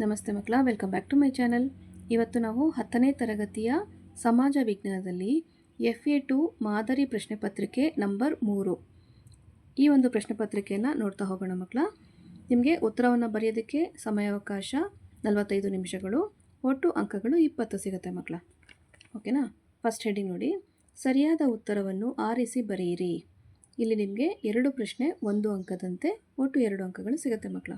ನಮಸ್ತೆ ಮಕ್ಕಳ welcome back to my channel ಇವತ್ತು ನಾವು ಹತ್ತನೇ ತರಗತಿಯ ಸಮಾಜ ವಿಜ್ಞಾನದಲ್ಲಿ ಎಫ್ ಎ ಟು ಮಾದರಿ ಪ್ರಶ್ನೆ ಪತ್ರಿಕೆ ನಂಬರ್ ಮೂರು. ಈ ಒಂದು ಪ್ರಶ್ನೆ ಪತ್ರಿಕೆಯನ್ನು ನೋಡ್ತಾ ಹೋಗೋಣ ಮಕ್ಕಳ. ನಿಮಗೆ ಉತ್ತರವನ್ನು ಬರೆಯೋದಕ್ಕೆ ಸಮಯಾವಕಾಶ ನಲವತ್ತೈದು ನಿಮಿಷಗಳು, ಒಟ್ಟು ಅಂಕಗಳು ಇಪ್ಪತ್ತು ಸಿಗುತ್ತೆ ಮಕ್ಕಳ. ಓಕೆನಾ ಫಸ್ಟ್ ಹೆಡಿಂಗ್ ನೋಡಿ. ಸರಿಯಾದ ಉತ್ತರವನ್ನು ಆರಿಸಿ ಬರೆಯಿರಿ. ಇಲ್ಲಿ ನಿಮಗೆ ಎರಡು ಪ್ರಶ್ನೆ, ಒಂದು ಅಂಕದಂತೆ ಒಟ್ಟು ಎರಡು ಅಂಕಗಳು ಸಿಗುತ್ತೆ ಮಕ್ಕಳ.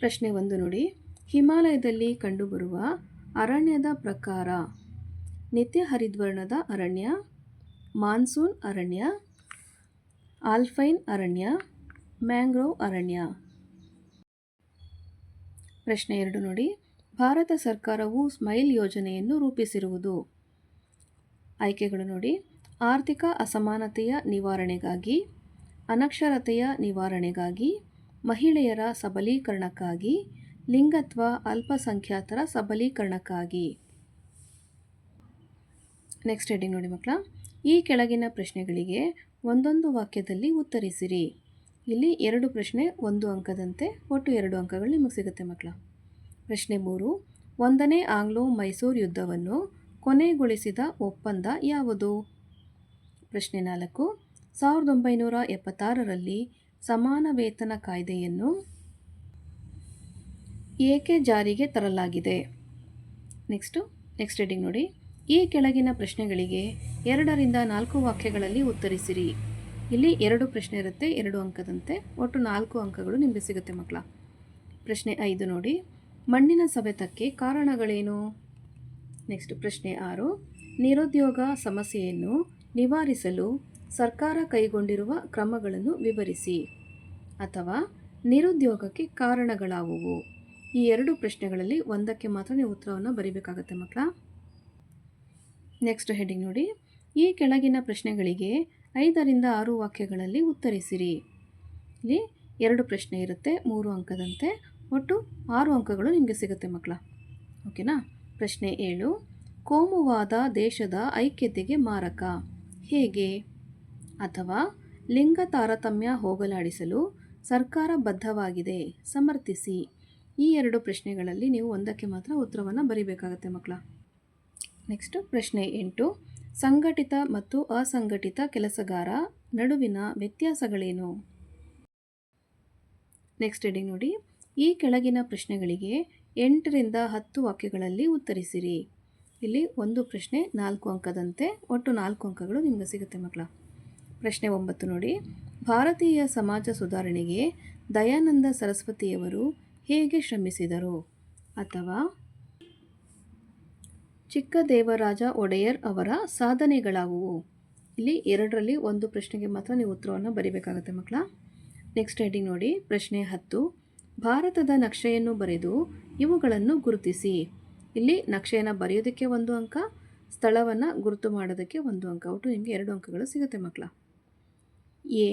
ಪ್ರಶ್ನೆ ಒಂದು ನೋಡಿ. ಹಿಮಾಲಯದಲ್ಲಿ ಕಂಡುಬರುವ ಅರಣ್ಯದ ಪ್ರಕಾರ. ನಿತ್ಯ ಹರಿದ್ವರ್ಣದ ಅರಣ್ಯ, ಮಾನ್ಸೂನ್ ಅರಣ್ಯ, ಆಲ್ಫೈನ್ ಅರಣ್ಯ, ಮ್ಯಾಂಗ್ರೋವ್ ಅರಣ್ಯ. ಪ್ರಶ್ನೆ ಎರಡು ನೋಡಿ. ಭಾರತ ಸರ್ಕಾರವು ಸ್ಮೈಲ್ ಯೋಜನೆಯನ್ನು ರೂಪಿಸಿರುವುದು. ಆಯ್ಕೆಗಳು ನೋಡಿ. ಆರ್ಥಿಕ ಅಸಮಾನತೆಯ ನಿವಾರಣೆಗಾಗಿ, ಅನಕ್ಷರತೆಯ ನಿವಾರಣೆಗಾಗಿ ಮಹಿಳೆಯರ ಸಬಲೀಕರಣಕ್ಕಾಗಿ, ಲಿಂಗತ್ವ ಅಲ್ಪಸಂಖ್ಯಾತರ ಸಬಲೀಕರಣಕ್ಕಾಗಿ. ನೆಕ್ಸ್ಟ್ ಹೆಡಿಂಗ್ ನೋಡಿ ಮಕ್ಕಳ, ಈ ಕೆಳಗಿನ ಪ್ರಶ್ನೆಗಳಿಗೆ ಒಂದೊಂದು ವಾಕ್ಯದಲ್ಲಿ ಉತ್ತರಿಸಿರಿ. ಇಲ್ಲಿ ಎರಡು ಪ್ರಶ್ನೆ, ಒಂದು ಅಂಕದಂತೆ ಒಟ್ಟು ಎರಡು ಅಂಕಗಳು ನಿಮಗೆ ಸಿಗುತ್ತೆ ಮಕ್ಕಳ. ಪ್ರಶ್ನೆ ಮೂರು, ಒಂದನೇ ಆಂಗ್ಲೋ ಮೈಸೂರು ಯುದ್ಧವನ್ನು ಕೊನೆಗೊಳಿಸಿದ ಒಪ್ಪಂದ ಯಾವುದು? ಪ್ರಶ್ನೆ ನಾಲ್ಕು, ಸಾವಿರದ ಒಂಬೈನೂರ ಎಪ್ಪತ್ತಾರರಲ್ಲಿ ಸಮಾನ ವೇತನ ಕಾಯ್ದೆಯನ್ನು ಏಕೆ ಜಾರಿಗೆ ತರಲಾಗಿದೆ? ನೆಕ್ಸ್ಟು ನೆಕ್ಸ್ಟ್ ರೀಡಿಂಗ್ ನೋಡಿ. ಈ ಕೆಳಗಿನ ಪ್ರಶ್ನೆಗಳಿಗೆ ಎರಡರಿಂದ ನಾಲ್ಕು ವಾಕ್ಯಗಳಲ್ಲಿ ಉತ್ತರಿಸಿರಿ. ಇಲ್ಲಿ ಎರಡು ಪ್ರಶ್ನೆ ಇರುತ್ತೆ, ಎರಡು ಅಂಕದಂತೆ. ಒಟ್ಟು ನಾಲ್ಕು ಅಂಕಗಳು ನಿಮಗೆ ಸಿಗುತ್ತೆ ಮಕ್ಕಳ. ಪ್ರಶ್ನೆ ಐದು ನೋಡಿ. ಮಣ್ಣಿನ ಸವೆತಕ್ಕೆ ಕಾರಣಗಳೇನು? ನೆಕ್ಸ್ಟ್ ಪ್ರಶ್ನೆ ಆರು. ನಿರುದ್ಯೋಗ ಸಮಸ್ಯೆಯನ್ನು ನಿವಾರಿಸಲು ಸರ್ಕಾರ ಕೈಗೊಂಡಿರುವ ಕ್ರಮಗಳನ್ನು ವಿವರಿಸಿ. ಅಥವಾ ನಿರುದ್ಯೋಗಕ್ಕೆ ಕಾರಣಗಳಾವುವು? ಈ ಎರಡು ಪ್ರಶ್ನೆಗಳಲ್ಲಿ ಒಂದಕ್ಕೆ ಮಾತ್ರ ನೀವು ಉತ್ತರವನ್ನು ಬರೀಬೇಕಾಗತ್ತೆ ಮಕ್ಕಳ. ನೆಕ್ಸ್ಟ್ ಹೆಡಿಂಗ್ ನೋಡಿ. ಈ ಕೆಳಗಿನ ಪ್ರಶ್ನೆಗಳಿಗೆ ಐದರಿಂದ ಆರು ವಾಕ್ಯಗಳಲ್ಲಿ ಉತ್ತರಿಸಿರಿ. ಇಲ್ಲಿ ಎರಡು ಪ್ರಶ್ನೆ ಇರುತ್ತೆ, ಮೂರು ಅಂಕದಂತೆ. ಒಟ್ಟು ಆರು ಅಂಕಗಳು ನಿಮಗೆ ಸಿಗುತ್ತೆ ಮಕ್ಕಳ. ಓಕೆನಾ ಪ್ರಶ್ನೆ ಏಳು. ಕೋಮುವಾದ ದೇಶದ ಐಕ್ಯತೆಗೆ ಮಾರಕ. ಹೇಗೆ? ಅಥವಾ ಲಿಂಗ ತಾರತಮ್ಯ ಹೋಗಲಾಡಿಸಲು ಸರ್ಕಾರ ಬದ್ಧವಾಗಿದೆ ಸಮರ್ಥಿಸಿ. ಈ ಎರಡು ಪ್ರಶ್ನೆಗಳಲ್ಲಿ ನೀವು ಒಂದಕ್ಕೆ ಮಾತ್ರ ಉತ್ತರವನ್ನು ಬರೀಬೇಕಾಗತ್ತೆ ಮಕ್ಕಳ ನೆಕ್ಸ್ಟ್ ಪ್ರಶ್ನೆ ಎಂಟು. ಸಂಘಟಿತ ಮತ್ತು ಅಸಂಘಟಿತ ಕೆಲಸಗಾರ ನಡುವಿನ ವ್ಯತ್ಯಾಸಗಳೇನು? ನೆಕ್ಸ್ಟ್ ಹೇಳಿ ನೋಡಿ. ಈ ಕೆಳಗಿನ ಪ್ರಶ್ನೆಗಳಿಗೆ ಎಂಟರಿಂದ ಹತ್ತು ವಾಕ್ಯಗಳಲ್ಲಿ ಉತ್ತರಿಸಿರಿ. ಇಲ್ಲಿ ಒಂದು ಪ್ರಶ್ನೆ ನಾಲ್ಕು ಅಂಕದಂತೆ ಒಟ್ಟು ನಾಲ್ಕು ಅಂಕಗಳು ನಿಮಗೆ ಸಿಗುತ್ತೆ ಮಕ್ಕಳ ಪ್ರಶ್ನೆ ಒಂಬತ್ತು ನೋಡಿ. ಭಾರತೀಯ ಸಮಾಜ ಸುಧಾರಣೆಗೆ ದಯಾನಂದ ಸರಸ್ವತಿಯವರು ಹೇಗೆ ಶ್ರಮಿಸಿದರು? ಅಥವಾ ಚಿಕ್ಕದೇವರಾಜ ಒಡೆಯರ್ ಅವರ ಸಾಧನೆಗಳಾವುವು? ಇಲ್ಲಿ ಎರಡರಲ್ಲಿ ಒಂದು ಪ್ರಶ್ನೆಗೆ ಮಾತ್ರ ನೀವು ಉತ್ತರವನ್ನು ಬರೀಬೇಕಾಗತ್ತೆ ಮಕ್ಕಳ. ನೆಕ್ಸ್ಟ್ ಹೆಡಿಂಗ್ ನೋಡಿ. ಪ್ರಶ್ನೆ ಹತ್ತು. ಭಾರತದ ನಕ್ಷೆಯನ್ನು ಬರೆದು ಇವುಗಳನ್ನು ಗುರುತಿಸಿ. ಇಲ್ಲಿ ನಕ್ಷೆಯನ್ನು ಬರೆಯೋದಕ್ಕೆ ಒಂದು ಅಂಕ, ಸ್ಥಳವನ್ನು ಗುರುತು ಮಾಡೋದಕ್ಕೆ ಒಂದು ಅಂಕ. ಒಟ್ಟು ನಿಮಗೆ ಎರಡು ಅಂಕಗಳು ಸಿಗುತ್ತೆ ಮಕ್ಕಳ. ಎ,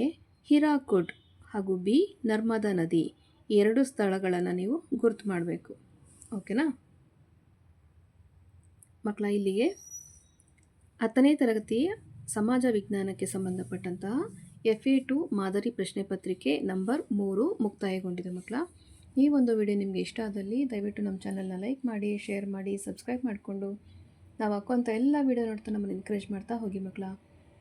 ಹಿರಾಕುಡ್ ಹಾಗೂ ಬಿ, ನರ್ಮದಾ ನದಿ. ಎರಡು ಸ್ಥಳಗಳನ್ನು ನೀವು ಗುರುತು ಮಾಡಬೇಕು. ಓಕೆನಾ? ಮಕ್ಕಳ ಇಲ್ಲಿಗೆ ಹತ್ತನೇ ತರಗತಿಯ ಸಮಾಜ ವಿಜ್ಞಾನಕ್ಕೆ ಸಂಬಂಧಪಟ್ಟಂತಹ ಎಫ್ ಎ ಟು ಮಾದರಿ ಪ್ರಶ್ನೆ ಪತ್ರಿಕೆ ನಂಬರ್ ಮೂರು ಮುಕ್ತಾಯಗೊಂಡಿದೆ ಮಕ್ಕಳ ಈ ಒಂದು ವಿಡಿಯೋ ನಿಮಗೆ ಇಷ್ಟ ಆದಲ್ಲಿ ದಯವಿಟ್ಟು ನಮ್ಮ ಚಾನಲ್ನ ಲೈಕ್ ಮಾಡಿ, ಶೇರ್ ಮಾಡಿ, ಸಬ್ಸ್ಕ್ರೈಬ್ ಮಾಡಿಕೊಂಡು. ನಾವು ಹಾಕುವಂಥ ಎಲ್ಲ ವಿಡಿಯೋ ನೋಡ್ತಾ ನಮ್ಮನ್ನು ಎನ್ಕರೇಜ್ ಮಾಡ್ತಾ ಹೋಗಿ ಮಕ್ಕಳ